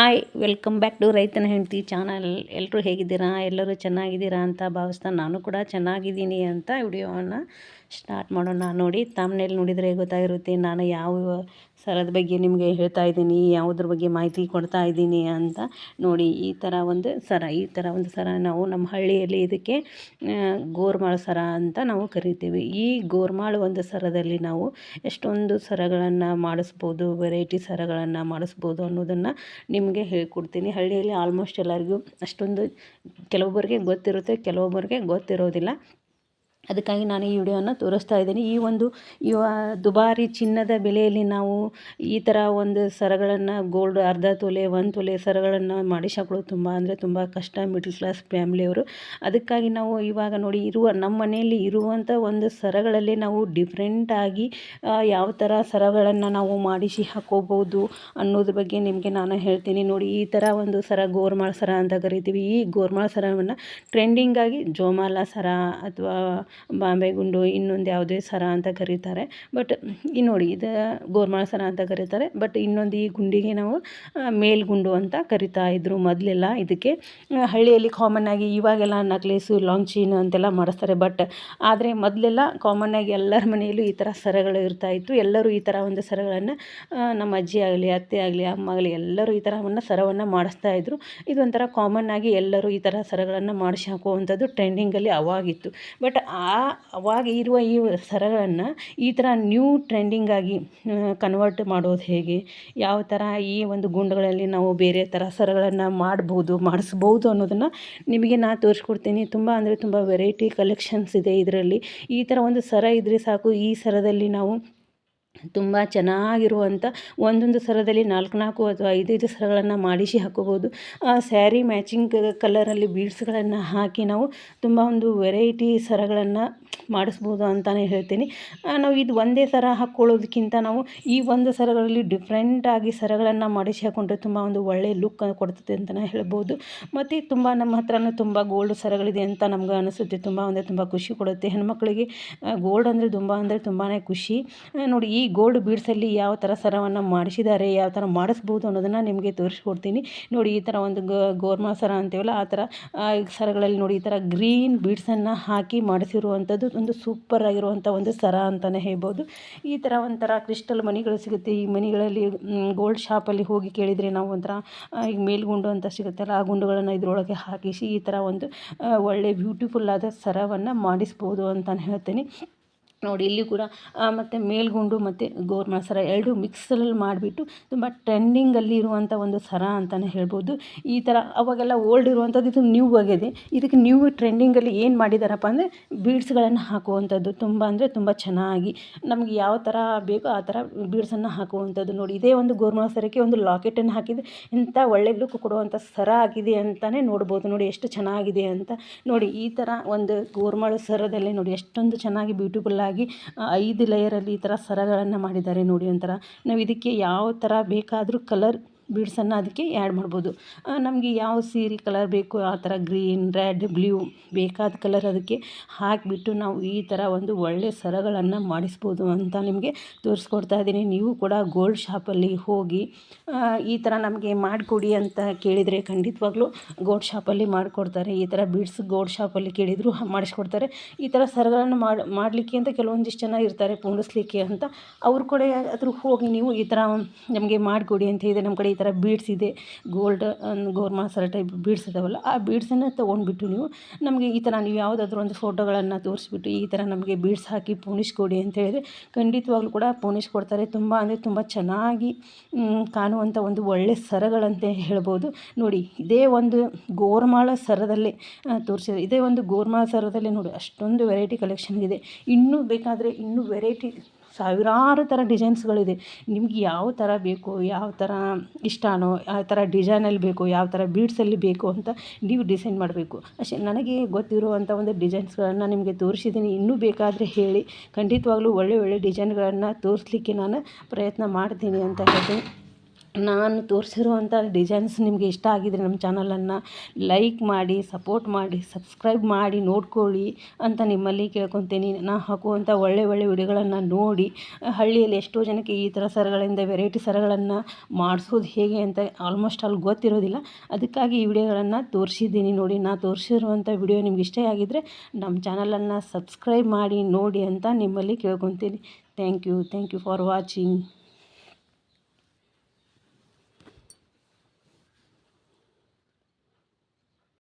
Hi, welcome back to ರೈತನ ಹೆಂಡತಿ channel. ಎಲ್ಲರೂ ಹೇಗಿದ್ದೀರಾ? ಎಲ್ಲರೂ ಚೆನ್ನಾಗಿದ್ದೀರಾ ಅಂತ ಭಾವಿಸ್ತಾ ನಾನು ಕೂಡ ಚೆನ್ನಾಗಿದ್ದೀನಿ ಅಂತ ವಿಡಿಯೋವನ್ನು ಸ್ಟಾರ್ಟ್ ಮಾಡೋಣ ನೋಡಿ. ತಮ್ಮನೇಲಿ ನೋಡಿದರೆ ಗೊತ್ತಾಗಿರುತ್ತೆ ನಾನು ಯಾವ ಸರದ ಬಗ್ಗೆ ನಿಮಗೆ ಹೇಳ್ತಾ ಇದ್ದೀನಿ, ಯಾವುದ್ರ ಬಗ್ಗೆ ಮಾಹಿತಿ ಕೊಡ್ತಾ ಇದ್ದೀನಿ ಅಂತ ನೋಡಿ. ಈ ಥರ ಒಂದು ಸರ, ಈ ಥರ ಒಂದು ಸರ ನಾವು ನಮ್ಮ ಹಳ್ಳಿಯಲ್ಲಿ ಇದಕ್ಕೆ ಗೋರ್ಮಾಳ ಸರ ಅಂತ ನಾವು ಕರಿತೀವಿ. ಈ ಗೋರ್ಮಾಳ ಒಂದು ಸರದಲ್ಲಿ ನಾವು ಎಷ್ಟೊಂದು ಸರಗಳನ್ನು ಮಾಡಿಸ್ಬೋದು, ವೆರೈಟಿ ಸರಗಳನ್ನು ಮಾಡಿಸ್ಬೋದು ಅನ್ನೋದನ್ನು ನಿಮಗೆ ಹೇಳ್ಕೊಡ್ತೀನಿ. ಹಳ್ಳಿಯಲ್ಲಿ ಆಲ್ಮೋಸ್ಟ್ ಎಲ್ಲರಿಗೂ ಅಷ್ಟೊಂದು, ಕೆಲವೊಬ್ಬರಿಗೆ ಗೊತ್ತಿರುತ್ತೆ, ಕೆಲವೊಬ್ಬರಿಗೆ ಗೊತ್ತಿರೋದಿಲ್ಲ. ಅದಕ್ಕಾಗಿ ನಾನು ಈ ವಿಡಿಯೋನ ತೋರಿಸ್ತಾ ಇದ್ದೀನಿ. ಈ ಒಂದು ಇವ ದುಬಾರಿ ಚಿನ್ನದ ಬೆಲೆಯಲ್ಲಿ ನಾವು ಈ ಥರ ಒಂದು ಸರಗಳನ್ನು ಗೋಲ್ಡ್ ಅರ್ಧ ತೊಲೆ, ಒಂದು ತೊಲೆ ಸರಗಳನ್ನು ಮಾಡಿಸಿ ಹಾಕೊಳ್ಳೋದು ತುಂಬ ಅಂದರೆ ತುಂಬ ಕಷ್ಟ. ಮಿಡ್ಲ್ ಕ್ಲಾಸ್ ಫ್ಯಾಮಿಲಿಯವರು ಅದಕ್ಕಾಗಿ ನಾವು ಇವಾಗ ನೋಡಿ ಇರುವ, ನಮ್ಮ ಮನೆಯಲ್ಲಿ ಇರುವಂಥ ಒಂದು ಸರಗಳಲ್ಲಿ ನಾವು ಡಿಫ್ರೆಂಟಾಗಿ ಯಾವ ಥರ ಸರಗಳನ್ನು ನಾವು ಮಾಡಿಸಿ ಹಾಕೋಬೋದು ಅನ್ನೋದ್ರ ಬಗ್ಗೆ ನಿಮಗೆ ನಾನು ಹೇಳ್ತೀನಿ. ನೋಡಿ ಈ ಥರ ಒಂದು ಸರ ಗೋರ್ಮಾಳ ಸರ ಅಂತ ಕರಿತೀವಿ. ಈ ಗೋರ್ಮಾಳ ಸರವನ್ನು ಟ್ರೆಂಡಿಂಗಾಗಿ ಜೋಮಾಲ ಸರ ಅಥವಾ ಬಾಂಬೆ ಗುಂಡು ಇನ್ನೊಂದು ಯಾವುದೇ ಸರ ಅಂತ ಕರೀತಾರೆ. ಬಟ್ ಈ ನೋಡಿ, ಇದು ಗೋರ್ಮಾಳ ಸರ ಅಂತ ಕರೀತಾರೆ. ಬಟ್ ಇನ್ನೊಂದು ಈ ಗುಂಡಿಗೆ ನಾವು ಮೇಲ್ಗುಂಡು ಅಂತ ಕರಿತಾ ಇದ್ರು ಮೊದಲೆಲ್ಲ ಇದಕ್ಕೆ. ಹಳ್ಳಿಯಲ್ಲಿ ಕಾಮನ್ ಆಗಿ ಇವಾಗೆಲ್ಲ ನಕ್ಲೇಸು ಲಾಂಗ್ ಚೀನು ಅಂತೆಲ್ಲ ಮಾಡಿಸ್ತಾರೆ. ಬಟ್ ಆದರೆ ಮೊದಲೆಲ್ಲ ಆಗಿ ಎಲ್ಲರ ಮನೆಯಲ್ಲೂ ಈ ಥರ ಸರಗಳು ಇರ್ತಾಯಿತ್ತು ಎಲ್ಲರೂ ಈ ಥರ ಒಂದು ಸರಗಳನ್ನು ನಮ್ಮ ಅಜ್ಜಿ ಆಗಲಿ, ಅತ್ತೆ ಆಗಲಿ, ಅಮ್ಮ ಆಗಲಿ ಎಲ್ಲರೂ ಈ ಥರವನ್ನು ಸರವನ್ನು ಮಾಡಿಸ್ತಾ ಇದ್ರು. ಇದೊಂಥರ ಕಾಮನ್ ಆಗಿ ಎಲ್ಲರೂ ಈ ಥರ ಸರಗಳನ್ನು ಮಾಡಿಸಿ ಹಾಕುವಂಥದ್ದು ಟ್ರೆಂಡಿಂಗಲ್ಲಿ ಅವಾಗಿತ್ತು. ಬಟ್ ಆ ಅವಾಗ ಇರುವ ಈ ಸರಗಳನ್ನು ಈ ಥರ ನ್ಯೂ ಟ್ರೆಂಡಿಂಗಾಗಿ ಕನ್ವರ್ಟ್ ಮಾಡೋದು ಹೇಗೆ? ಯಾವ ಥರ ಈ ಒಂದು ಗುಂಡುಗಳಲ್ಲಿ ನಾವು ಬೇರೆ ಥರ ಸರಗಳನ್ನು ಮಾಡ್ಬೋದು, ಮಾಡಿಸ್ಬೋದು ಅನ್ನೋದನ್ನು ನಿಮಗೆ ನಾನು ತೋರಿಸ್ಕೊಡ್ತೀನಿ. ತುಂಬ ಅಂದರೆ ತುಂಬ ವೆರೈಟಿ ಕಲೆಕ್ಷನ್ಸ್ ಇದೆ ಇದರಲ್ಲಿ. ಈ ಥರ ಒಂದು ಸರ ಇದ್ದರೆ ಸಾಕು. ಈ ಸರದಲ್ಲಿ ನಾವು ತುಂಬ ಚೆನ್ನಾಗಿರುವಂಥ ಒಂದೊಂದು ಸರದಲ್ಲಿ ನಾಲ್ಕು ನಾಲ್ಕು ಅಥವಾ ಐದೈದು ಸರಗಳನ್ನು ಮಾಡಿಸಿ ಹಾಕೋಬೋದು. ಆ ಸ್ಯಾರಿ ಮ್ಯಾಚಿಂಗ್ ಕಲರಲ್ಲಿ ಬೀಡ್ಸ್ಗಳನ್ನು ಹಾಕಿ ನಾವು ತುಂಬ ಒಂದು ವೆರೈಟಿ ಸರಗಳನ್ನು ಮಾಡಿಸ್ಬೋದು ಅಂತಲೇ ಹೇಳ್ತೀನಿ. ನಾವು ಇದು ಒಂದೇ ಸರ ಹಾಕ್ಕೊಳ್ಳೋದಕ್ಕಿಂತ ನಾವು ಈ ಒಂದು ಸರಗಳಲ್ಲಿ ಡಿಫ್ರೆಂಟಾಗಿ ಸರಗಳನ್ನು ಮಾಡಿಸಿ ಹಾಕ್ಕೊಂಡ್ರೆ ತುಂಬ ಒಂದು ಒಳ್ಳೆಯ ಲುಕ್ ಕೊಡ್ತದೆ ಅಂತಲೇ ಹೇಳ್ಬೋದು. ಮತ್ತು ತುಂಬ ನಮ್ಮ ಹತ್ರನೂ ತುಂಬ ಗೋಲ್ಡ್ ಸರಗಳಿದೆ ಅಂತ ನಮ್ಗೆ ಅನಿಸುತ್ತೆ. ತುಂಬ ಅಂದರೆ ತುಂಬ ಖುಷಿ ಕೊಡುತ್ತೆ. ಹೆಣ್ಮಕ್ಳಿಗೆ ಗೋಲ್ಡ್ ಅಂದರೆ ತುಂಬ ಅಂದರೆ ತುಂಬಾ ಖುಷಿ. ನೋಡಿ ಈ ಗೋಲ್ಡ್ ಬೀಡ್ಸಲ್ಲಿ ಯಾವ ಥರ ಸರವನ್ನು ಮಾಡಿಸಿದ್ದಾರೆ, ಯಾವ ಥರ ಮಾಡಿಸ್ಬೋದು ಅನ್ನೋದನ್ನು ನಿಮಗೆ ತೋರಿಸ್ಕೊಡ್ತೀನಿ. ನೋಡಿ, ಈ ಥರ ಒಂದು ಗೋರ್ಮಾ ಸರ ಅಂತೀವಲ್ಲ, ಆ ಥರ ಸರಗಳಲ್ಲಿ ನೋಡಿ, ಈ ಥರ ಗ್ರೀನ್ ಬೀಡ್ಸನ್ನು ಹಾಕಿ ಮಾಡಿಸಿರುವಂಥದ್ದು ಒಂದು ಸೂಪರ್ ಆಗಿರುವಂಥ ಒಂದು ಸರ ಅಂತಲೇ ಹೇಳ್ಬೋದು. ಈ ಥರ ಒಂಥರ ಕ್ರಿಸ್ಟಲ್ ಮನಿಗಳು ಸಿಗುತ್ತೆ. ಈ ಮನಿಗಳಲ್ಲಿ ಗೋಲ್ಡ್ ಶಾಪಲ್ಲಿ ಹೋಗಿ ಕೇಳಿದರೆ ನಾವು ಒಂಥರ ಈಗ ಮೇಲ್ಗುಂಡು ಅಂತ ಸಿಗುತ್ತಲ್ಲ, ಆ ಗುಂಡುಗಳನ್ನು ಇದರೊಳಗೆ ಹಾಕಿಸಿ ಈ ಥರ ಒಂದು ಒಳ್ಳೆ ಬ್ಯೂಟಿಫುಲ್ ಆದ ಸರವನ್ನು ಮಾಡಿಸ್ಬೋದು ಅಂತಲೇ ಹೇಳ್ತೀನಿ. ನೋಡಿ, ಇಲ್ಲಿ ಕೂಡ ಮತ್ತು ಮೇಲ್ಗುಂಡು ಮತ್ತು ಗೋರ್ಮ ಸರ ಎರಡು ಮಿಕ್ಸಲ್ಲಿ ಮಾಡಿಬಿಟ್ಟು ತುಂಬ ಟ್ರೆಂಡಿಂಗಲ್ಲಿ ಇರುವಂಥ ಒಂದು ಸರ ಅಂತಲೇ ಹೇಳ್ಬೋದು. ಈ ಥರ ಅವಾಗೆಲ್ಲ ಓಲ್ಡ್ ಇರುವಂಥದ್ದು ಇದು ನ್ಯೂ ಆಗಿದೆ. ಇದಕ್ಕೆ ನ್ಯೂ ಟ್ರೆಂಡಿಂಗಲ್ಲಿ ಏನು ಮಾಡಿದಾರಪ್ಪ ಅಂದರೆ ಬೀಡ್ಸ್ಗಳನ್ನು ಹಾಕುವಂಥದ್ದು ತುಂಬ ಅಂದರೆ ತುಂಬ ಚೆನ್ನಾಗಿ. ನಮಗೆ ಯಾವ ಥರ ಬೇಕೋ ಆ ಥರ ಬೀಡ್ಸನ್ನು ಹಾಕುವಂಥದ್ದು ನೋಡಿ. ಇದೇ ಒಂದು ಗೋರ್ಮ ಸರಕ್ಕೆ ಒಂದು ಲಾಕೆಟನ್ನು ಹಾಕಿದೆ ಇಂಥ ಒಳ್ಳೆ ಲುಕ್ ಕೊಡುವಂಥ ಸರ ಆಗಿದೆ ಅಂತಲೇ ನೋಡ್ಬೋದು. ನೋಡಿ, ಎಷ್ಟು ಚೆನ್ನಾಗಿದೆ ಅಂತ. ನೋಡಿ, ಈ ಥರ ಒಂದು ಗೋರ್ಮಳ ಸರದಲ್ಲಿ ನೋಡಿ, ಎಷ್ಟೊಂದು ಚೆನ್ನಾಗಿ ಬ್ಯೂಟಿಫುಲ್ ಆಗಿ ಐದು ಲೇಯರಲ್ಲಿ ಈ ಥರ ಸರಗಳನ್ನು ಮಾಡಿದ್ದಾರೆ ನೋಡಿ ಒಂಥರ. ನಾವು ಇದಕ್ಕೆ ಯಾವ ಥರ ಬೇಕಾದರೂ ಕಲರ್ ಬೀಡ್ಸನ್ನು ಅದಕ್ಕೆ ಆ್ಯಡ್ ಮಾಡ್ಬೋದು. ನಮಗೆ ಯಾವ ಸೀರೆ ಕಲರ್ ಬೇಕು, ಆ ಥರ ಗ್ರೀನ್, ರೆಡ್, ಬ್ಲೂ ಬೇಕಾದ ಕಲರ್ ಅದಕ್ಕೆ ಹಾಕಿಬಿಟ್ಟು ನಾವು ಈ ಥರ ಒಂದು ಒಳ್ಳೆಯ ಸರಗಳನ್ನು ಮಾಡಿಸ್ಬೋದು ಅಂತ ನಿಮಗೆ ತೋರಿಸ್ಕೊಡ್ತಾ ಇದ್ದೀನಿ. ನೀವು ಕೂಡ ಗೋಲ್ಡ್ ಶಾಪಲ್ಲಿ ಹೋಗಿ ಈ ಥರ ನಮಗೆ ಮಾಡಿಕೊಡಿ ಅಂತ ಕೇಳಿದರೆ ಖಂಡಿತವಾಗ್ಲೂ ಗೋಲ್ಡ್ ಶಾಪಲ್ಲಿ ಮಾಡಿಕೊಡ್ತಾರೆ. ಈ ಥರ ಬೀಡ್ಸ್ ಗೋಲ್ಡ್ ಶಾಪಲ್ಲಿ ಕೇಳಿದರೂ ಮಾಡಿಸ್ಕೊಡ್ತಾರೆ. ಈ ಥರ ಸರಗಳನ್ನು ಮಾಡಿ, ಮಾಡಲಿಕ್ಕೆ ಅಂತ ಕೆಲವೊಂದಿಷ್ಟು ಜನ ಇರ್ತಾರೆ, ಪೂಣಿಸ್ಲಿಕ್ಕೆ ಅಂತ. ಅವ್ರ ಕಡೆ ಆದರೂ ಹೋಗಿ ನೀವು ಈ ಥರ ನಮಗೆ ಮಾಡಿಕೊಡಿ ಅಂತ ಹೇಳಿದರೆ ನಮ್ಮ ಕಡೆ ಥರ ಬೀಡ್ಸ್ ಇದೆ ಗೋಲ್ಡ್ ಗೋರ್ಮಾ ಸರ ಟೈಪ್ ಬೀಡ್ಸ್ ಇದಾವಲ್ಲ, ಆ ಬೀಡ್ಸನ್ನು ತೊಗೊಂಡ್ಬಿಟ್ಟು ನೀವು ನಮಗೆ ಈ ಥರ ನೀವು ಯಾವುದಾದ್ರೂ ಒಂದು ಫೋಟೋಗಳನ್ನು ತೋರಿಸ್ಬಿಟ್ಟು ಈ ಥರ ನಮಗೆ ಬೀಡ್ಸ್ ಹಾಕಿ ಪೋಣಿಸ್ಕೊಡಿ ಅಂತ ಹೇಳಿದ್ರೆ ಖಂಡಿತವಾಗ್ಲೂ ಕೂಡ ಪೋಣಿಸ್ಕೊಡ್ತಾರೆ ತುಂಬ ಅಂದರೆ ತುಂಬ ಚೆನ್ನಾಗಿ ಕಾಣುವಂಥ ಒಂದು ಒಳ್ಳೆ ಸರಗಳಂತೆ ಹೇಳ್ಬೋದು. ನೋಡಿ, ಇದೇ ಒಂದು ಗೋರ್ಮಾಳ ಸರದಲ್ಲೇ ತೋರಿಸಿದೆ ಇದೇ ಒಂದು ಗೋರ್ಮಾಳ ಸರದಲ್ಲಿ ನೋಡಿ, ಅಷ್ಟೊಂದು ವೆರೈಟಿ ಕಲೆಕ್ಷನ್ ಇದೆ. ಇನ್ನೂ ಬೇಕಾದರೆ ಇನ್ನೂ ವೆರೈಟಿ ಸಾವಿರಾರು ಥರ ಡಿಸೈನ್ಸ್ಗಳಿದೆ. ನಿಮ್ಗೆ ಯಾವ ಥರ ಬೇಕು, ಯಾವ ಥರ ಇಷ್ಟನೋ, ಆ ಥರ ಡಿಸೈನಲ್ಲಿ ಬೇಕು, ಯಾವ ಥರ ಬೀಡ್ಸಲ್ಲಿ ಬೇಕು ಅಂತ ನೀವು ಡಿಸೈನ್ ಮಾಡಬೇಕು. ಅಷ್ಟೇ, ನನಗೆ ಗೊತ್ತಿರುವಂಥ ಒಂದು ಡಿಸೈನ್ಸ್ಗಳನ್ನು ನಿಮಗೆ ತೋರಿಸಿದ್ದೀನಿ. ಇನ್ನೂ ಬೇಕಾದರೆ ಹೇಳಿ. ಖಂಡಿತವಾಗ್ಲೂ ಒಳ್ಳೆ ಒಳ್ಳೆ ಡಿಸೈನ್ಗಳನ್ನು ತೋರಿಸ್ಲಿಕ್ಕೆ ನಾನು ಪ್ರಯತ್ನ ಮಾಡ್ತೀನಿ ಅಂತ ಹೇಳ್ತೀನಿ. ನಾನು ತೋರಿಸಿರುವಂಥ ಡಿಸೈನ್ಸ್ ನಿಮಗೆ ಇಷ್ಟ ಆಗಿದ್ರೆ ನಮ್ಮ ಚಾನಲನ್ನು ಲೈಕ್ ಮಾಡಿ, ಸಪೋರ್ಟ್ ಮಾಡಿ, ಸಬ್ಸ್ಕ್ರೈಬ್ ಮಾಡಿ, ನೋಡ್ಕೊಳ್ಳಿ ಅಂತ ನಿಮ್ಮಲ್ಲಿ ಕೇಳ್ಕೊತೀನಿ. ನಾನು ಹಾಕುವಂಥ ಒಳ್ಳೆ ಒಳ್ಳೆ ವಿಡಿಯೋಗಳನ್ನು ನೋಡಿ, ಹಳ್ಳಿಯಲ್ಲಿ ಎಷ್ಟೋ ಜನಕ್ಕೆ ಈ ಥರ ಸರಗಳಿಂದ, ವೆರೈಟಿ ಸರಗಳನ್ನು ಮಾಡಿಸೋದು ಹೇಗೆ ಅಂತ ಆಲ್ಮೋಸ್ಟ್ ಅಲ್ಲಿ ಗೊತ್ತಿರೋದಿಲ್ಲ. ಅದಕ್ಕಾಗಿ ಈ ವಿಡಿಯೋಗಳನ್ನು ತೋರಿಸಿದ್ದೀನಿ ನೋಡಿ. ನಾ ತೋರಿಸಿರುವಂಥ ವಿಡಿಯೋ ನಿಮ್ಗೆ ಇಷ್ಟ ಆಗಿದ್ದರೆ ನಮ್ಮ ಚಾನಲನ್ನು ಸಬ್ಸ್ಕ್ರೈಬ್ ಮಾಡಿ, ನೋಡಿ ಅಂತ ನಿಮ್ಮಲ್ಲಿ ಕೇಳ್ಕೊತೀನಿ. Thank you. Thank you for watching.